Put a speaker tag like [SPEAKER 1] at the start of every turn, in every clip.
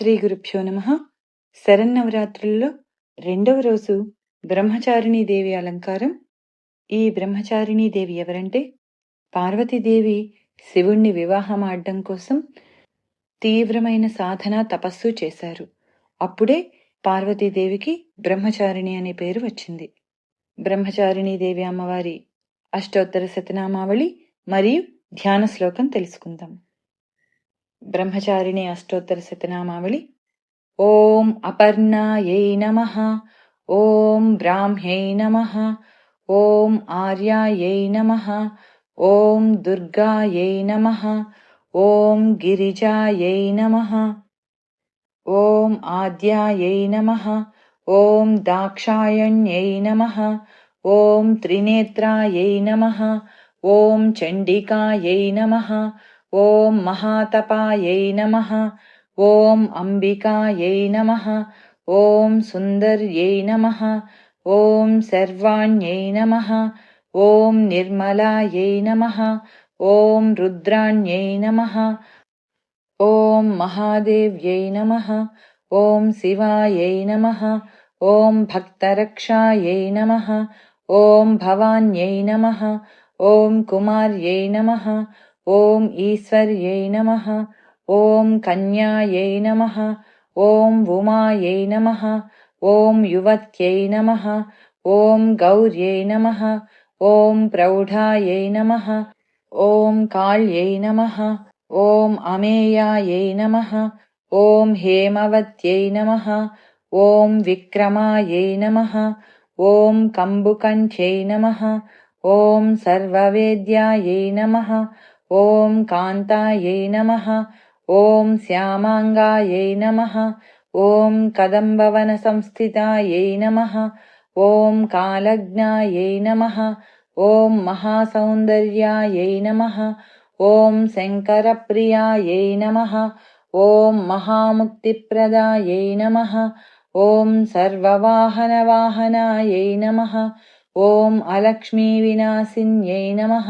[SPEAKER 1] శ్రీ గురుభ్యో నమ. శరన్నవరాత్రుల్లో రెండవ రోజు బ్రహ్మచారిణీదేవి అలంకారం. ఈ బ్రహ్మచారిణీదేవి ఎవరంటే పార్వతీదేవి శివుణ్ణి వివాహం ఆడడం కోసం తీవ్రమైన సాధన తపస్సు చేశారు. అప్పుడే పార్వతీదేవికి బ్రహ్మచారిణి అనే పేరు వచ్చింది. బ్రహ్మచారిణీదేవి అమ్మవారి అష్టోత్తర శతనామావళి మరియు ధ్యాన శ్లోకం తెలుసుకుందాం. ब्रह्मचारिणी अष्टोत्तरशतनामावलि ॐ अपर्णायै नमः। ॐ ब्राह्म्यै नमः। ॐ आर्यायै नमः। ॐ दुर्गायै नमः। ॐ गिरिजायै नमः। ॐ आद्यायै नमः। ॐ दाक्षायण्यै नमः। ॐ त्रिनेत्रायै नमः। ॐ चण्डिकायै नमः। ॐ महातपायै नमः ॐ अम्बिकायै नमः ॐ सुन्दर्यै नमः ॐ सर्वाण्यै नमः ॐ निर्मलायै नमः ॐ रुद्राण्यै नमः ॐ महादेव्यै नमः ॐ शिवायै नमः ॐ भक्तरक्षायै नमः ॐ भवान्यै नमः ॐ कुमार्यै नमः ॐ ईश्वर्यै नमः ॐ कन्यायै नमः ॐ उमायै नमः ॐ युवत्यै नमः ॐ गौर्यै नमः ॐ प्रौढायै नमः ॐ काल्यै नमः ॐ अमेयायै नमः ॐ हेमवत्यै नमः ॐ विक्रमायै नमः ॐ कम्बुकण्ठ्यै नमः ॐ सर्ववेद्यायै नमः ॐ कान्तायै नमः ॐ श्यामाङ्गायै नमः ॐ कदम्बवनसंस्थितायै नमः ॐ कालज्ञायै नमः ॐ महासौन्दर्यायै नमः ॐ शङ्करप्रियायै नमः ॐ महामुक्तिप्रदायै नमः ॐ सर्ववाहनवाहनायै नमः ॐ अलक्ष्मीविनाशिन्यै नमः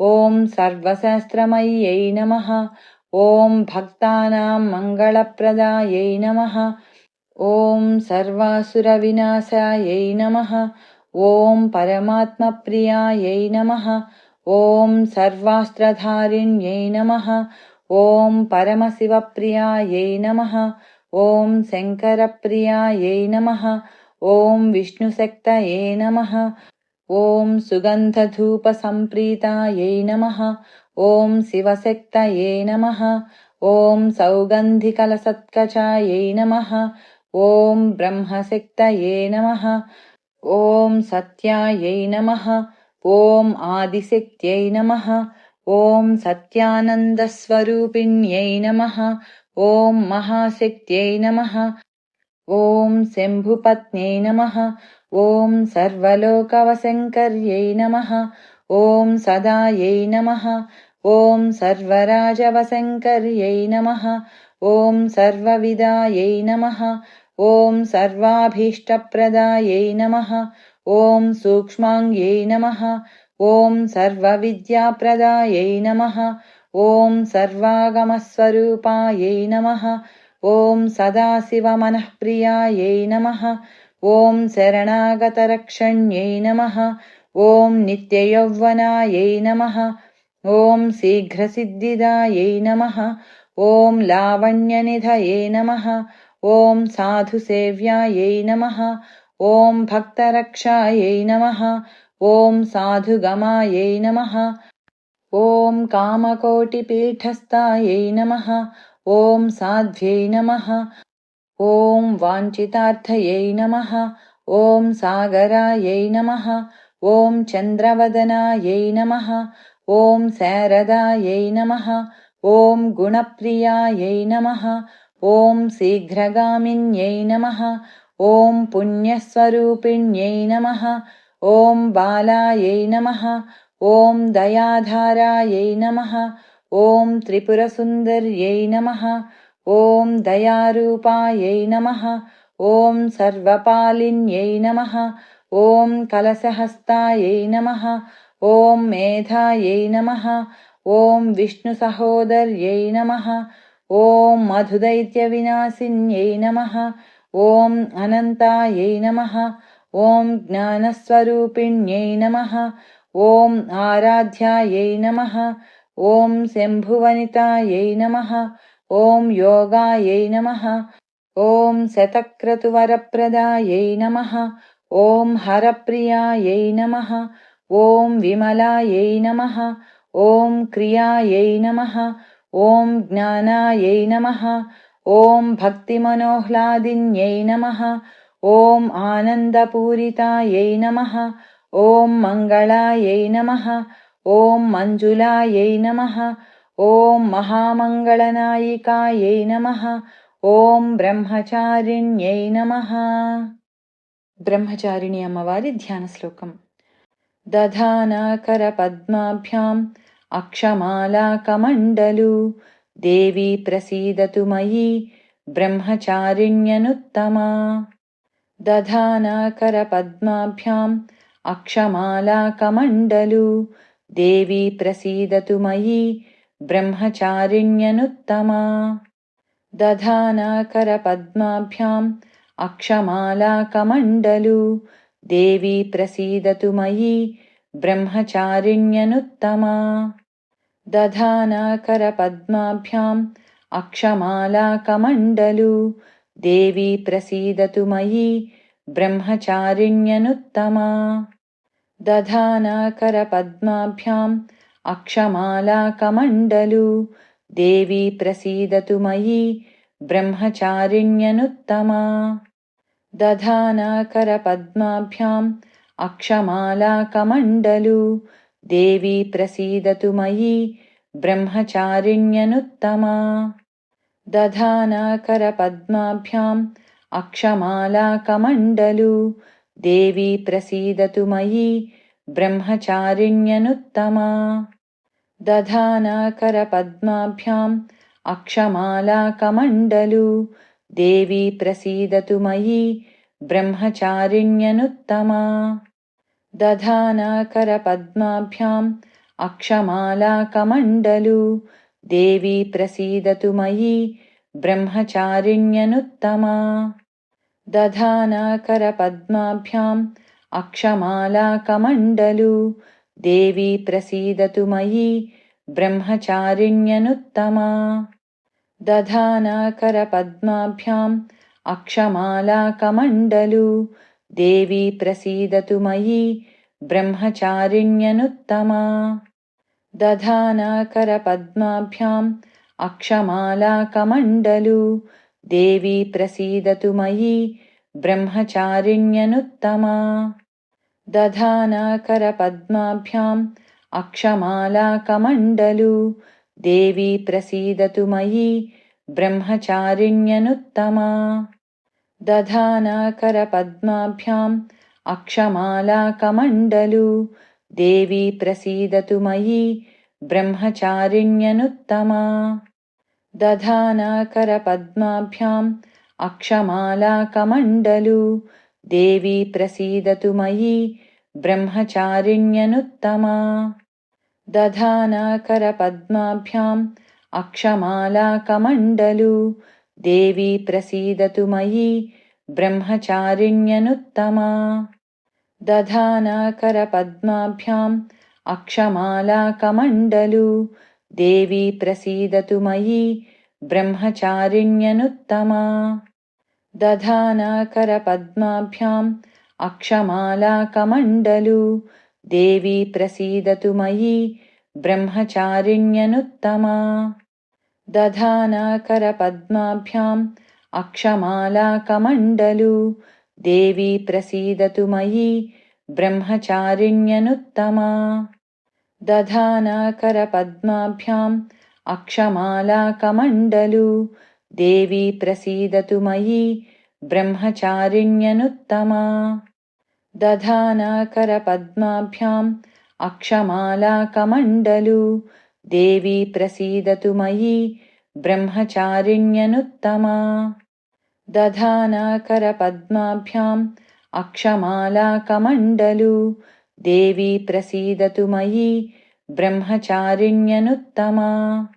[SPEAKER 1] ॐ सर्वशास्त्रमयै नमः। ॐ भक्तानां मङ्गलप्रदायै नमः। ॐ सर्वासुरविनाशायै नमः। ॐ परमात्मप्रियायै नमः। ॐ सर्वास्त्रधारिण्यै नमः। ॐ परमशिवप्रियायै नमः। ॐ शङ्करप्रियायै नमः। ॐ विष्णुशक्तये नमः। ॐ सुगन्धधूपसम्प्रीतायै नमः। ॐ शिवशक्तयै नमः। ॐ सौगन्धिकलसत्कचायै नमः। ॐ ब्रह्मशक्तये नमः। ॐ सत्यायै नमः। ॐ आदिशक्त्यै नमः। ॐ सत्यानन्दस्वरूपिण्यै नमः। ॐ महाशक्त्यै नमः। ॐ शम्भुपत्न्यै नमः। ॐ सर्वलोकवशङ्कर्यै नमः। ॐ सदायै नमः। ॐ सर्वराजवशङ्कर्यै नमः। ॐ सर्वविदायै नमः। ॐ सर्वाभीष्टप्रदायै नमः। ॐ सूक्ष्माङ्ग्यै नमः। ॐ सर्वविद्याप्रदायै नमः। ॐ सर्वागमस्वरूपायै नमः। ॐ सदाशिवमनःप्रियायै नमः। ॐ शरणागतरक्षण्यै नमः। ॐ नित्ययौवनायै नमः। ॐ शीघ्रसिद्धिदायै नमः। ॐ लावण्यनिधये नमः। ॐ साधुसेव्यायै नमः। ॐ भक्तरक्षायै नमः। ॐ साधुगमायै नमः। ॐ कामकोटिपीठस्थायै नमः। ॐ साध्व्यै नमः। ॐ वाञ्छितार्थयै नमः। ॐ सागरायै नमः। ॐ चन्द्रवदनायै नमः। ॐ शारदायै नमः। ॐ गुणप्रियायै नमः। ॐ शीघ्रगामिन्यै नमः। ॐ पुण्यस्वरूपिण्यै नमः। ॐ बालायै नमः। ॐ दयाधारायै नमः। ॐ त्रिपुरसुन्दर्यै नमः। ॐ दयारूपायै नमः। ॐ सर्वपालिन्यै नमः। ॐ कलशहस्तायै नमः। ॐ मेधायै नमः। ॐ विष्णुसहोदर्यै नमः। ॐ मधुदैत्यविनाशिन्यै नमः। ॐ अनन्तायै नमः। ॐ ज्ञानस्वरूपिण्यै नमः। ॐ आराध्यायै नमः। ॐ शम्भुवनितायै नमः ॐ योगायै नमः ॐ शतक्रतुवरप्रदायै नमः ॐ हरप्रियायै नमः ॐ विमलायै नमः ॐ क्रियायै नमः ॐ ज्ञानायै नमः ॐ भक्तिमनोह्लादिन्यै नमः ॐ आनन्दपूरितायै नमः ॐ मङ्गलायै नमः ॐ मञ्जुलायै नमः। ॐ महामङ्गलनायिकायै नमः। ॐ ब्रह्मचारिण्यै नमः। अम्मवारि ध्यानश्लोकम्। दधानाकरपद्माभ्याम् अक्षमालाकमण्डलु। देवी प्रसीदतु मयि ब्रह्मचारिण्यनुत्तमा। दधानाकरपद्माभ्याम् प्रसीदतु मयि देवी प्रसीदतु मयि ब्रह्मचारिण्यनुत्तमा। दधानाकरपद्माभ्याम् अक्षमालाकमण्डलु। देवी प्रसीदतु मयि ब्रह्मचारिण्यनुत्तमा। दधानाकरपद्माभ्याम् अक्षमालाकमण्डलु। देवी प्रसीदतु मयि ब्रह्मचारिण्यनुत्तमा दधानाकरपद्माभ्याम् अक्षमालाकमण्डलु। देवी प्रसीदतु मयि ब्रह्मचारिण्यनुत्तमा। दधानाकरपद्माभ्याम् अक्षमालाकमण्डलु। देवी प्रसीदतु मयि ब्रह्मचारिण्यनुत्तमा। दधानाकरपद्माभ्याम् अक्षमालाकमण्डलु देवी प्रसीदतु मयि ब्रह्मचारिण्यनुत्तमा। दधानाकरपद्माभ्याम् अक्षमालाकमण्डलु। देवी प्रसीदतु मयि ब्रह्मचारिण्यनुत्तमा। दधानाकरपद्माभ्याम् अक्षमालाकमण्डलु। देवी प्रसीदतु मयि ब्रह्मचारिण्यनुत्तमा दधानाकरपद्माभ्याम् अक्षमालाकमण्डलु। देवी प्रसीदतु मयि ब्रह्मचारिण्यनुत्तमा। दधानाकरपद्माभ्याम् अक्षमालाकमण्डलु। देवी प्रसीदतु मयि ब्रह्मचारिण्यनुत्तमा। दधानाकरपद्माभ्याम् अक्षमालाकमण्डलु देवी प्रसीदतु मयि ब्रह्मचारिण्यनुत्तमा। दधानाकरपद्माभ्याम् अक्षमालाकमण्डलु। देवी प्रसीदतु मयि ब्रह्मचारिण्यनुत्तमा। दधानाकरपद्माभ्याम् अक्षमालाकमण्डलु। देवी प्रसीदतु मयि ब्रह्मचारिण्यनुत्तमा दधानाकरपद्माभ्याम् अक्षमालाकमण्डलु। देवी प्रसीदतु मयि ब्रह्मचारिण्यनुत्तमा। दधानाकरपद्माभ्याम् अक्षमालाकमण्डलु। देवी प्रसीदतु मयि ब्रह्मचारिण्यनुत्तमा। दधानाकरपद्माभ्याम् अक्षमालाकमण्डलु देवी प्रसीदतु मयि ब्रह्मचारिण्यनुत्तमा। दधानाकरपद्माभ्याम् अक्षमालाकमण्डलु। देवी प्रसीदतु मयि ब्रह्मचारिण्यनुत्तमा। दधानाकरपद्माभ्याम् अक्षमालाकमण्डलु। देवी प्रसीदतु मयि ब्रह्मचारिण्यनुत्तमा दधानाकरपद्माभ्याम् अक्षमालाकमण्डलु। देवी प्रसीदतु मयि ब्रह्मचारिण्यनुत्तमा। दधानाकरपद्माभ्याम् अक्षमालाकमण्डलु। देवी प्रसीदतु मयि ब्रह्मचारिण्यनुत्तमा। दधानाकरपद्माभ्याम् अक्षमालाकमण्डलु देवी प्रसीदतु मयि ब्रह्मचारिण्यनुत्तमा।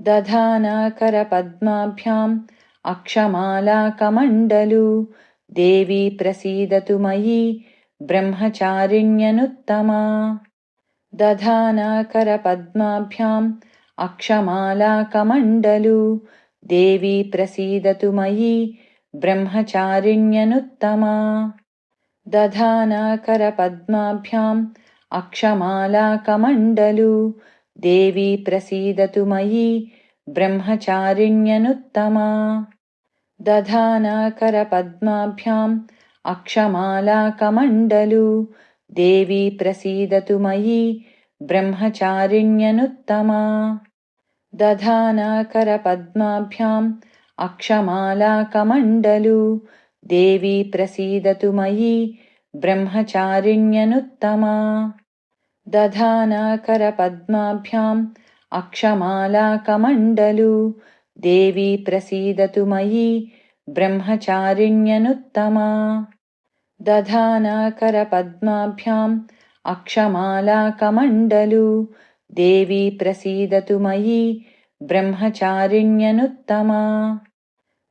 [SPEAKER 1] दधानाकरपद्माभ्याम् अक्षमालाकमण्डलु। देवी प्रसीदतु मयि ब्रह्मचारिण्यनुत्तमा। दधानाकरपद्माभ्याम् अक्षमालाकमण्डलु। देवी प्रसीदतु मयि ब्रह्मचारिण्यनुत्तमा दधानाकरपद्माभ्याम् अक्षमालाकमण्डलु। देवी प्रसीदतु मयि ब्रह्मचारिण्यनुत्तमा। दधानाकरपद्माभ्याम् अक्षमालाकमण्डलु। देवी प्रसीदतु मयि ब्रह्मचारिण्यनुत्तमा। दधानाकरपद्माभ्याम् अक्षमालाकमण्डलु देवी प्रसीदतु मयि ब्रह्मचारिण्यनुत्तमा। दधानाकरपद्माभ्याम् अक्षमालाकमण्डलु। देवी प्रसीदतु मयि ब्रह्मचारिण्यनुत्तमा। दधानाकरपद्माभ्याम् अक्षमालाकमण्डलु। देवी प्रसीदतु मयि ब्रह्मचारिण्यनुत्तमा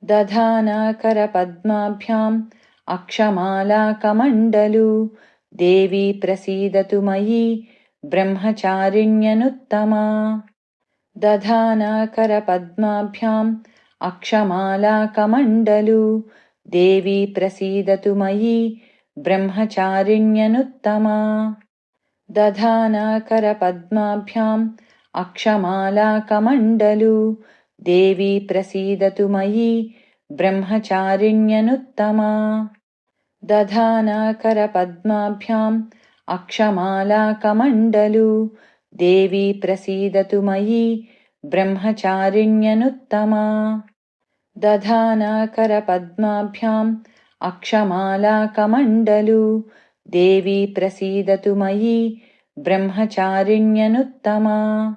[SPEAKER 1] दधानाकरपद्माभ्याम् अक्षमालाकमण्डलु। देवी प्रसीदतु मयि ब्रह्मचारिण्यनुत्तमा। दधानाकरपद्माभ्याम् अक्षमालाकमण्डलु। देवी प्रसीदतु मयि ब्रह्मचारिण्यनुत्तमा। दधानाकरपद्माभ्याम् अक्षमालाकमण्डलु देवी प्रसीदतु मयि ब्रह्मचारिण्यनुत्तमा। दधानाकरपद्माभ्याम् अक्षमालाकमण्डलु। देवी प्रसीदतु मयि ब्रह्मचारिण्यनुत्तमा। दधानाकरपद्माभ्याम् अक्षमालाकमण्डलु। देवी प्रसीदतु मयि ब्रह्मचारिण्यनुत्तमा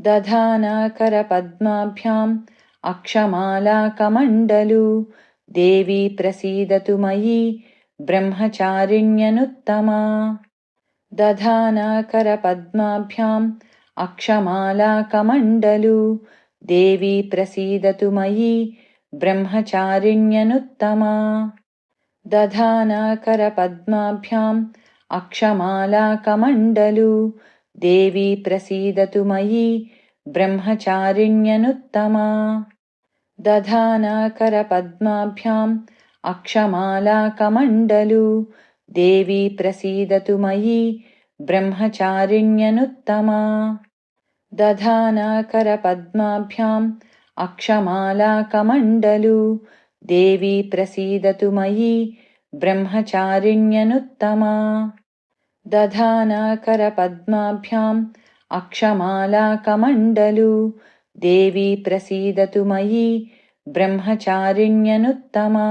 [SPEAKER 1] दधानाकरपद्माभ्याम् अक्षमालाकमण्डलु। देवी प्रसीदतु मयि ब्रह्मचारिण्यनुत्तमा। दधानाकरपद्माभ्याम् अक्षमालाकमण्डलु। देवी प्रसीदतु मयि ब्रह्मचारिण्यनुत्तमा। दधानाकरपद्माभ्याम् अक्षमालाकमण्डलु देवी प्रसीदतु मयि ब्रह्मचारिण्यनुत्तमा। दधानाकरपद्माभ्याम् अक्षमालाकमण्डलु। देवी प्रसीदतु मयि ब्रह्मचारिण्यनुत्तमा। दधानाकरपद्माभ्याम् अक्षमालाकमण्डलु। देवी प्रसीदतु मयि ब्रह्मचारिण्यनुत्तमा दधानाकरपद्माभ्याम् अक्षमालाकमण्डलु। देवी प्रसीदतु मयि ब्रह्मचारिण्यनुत्तमा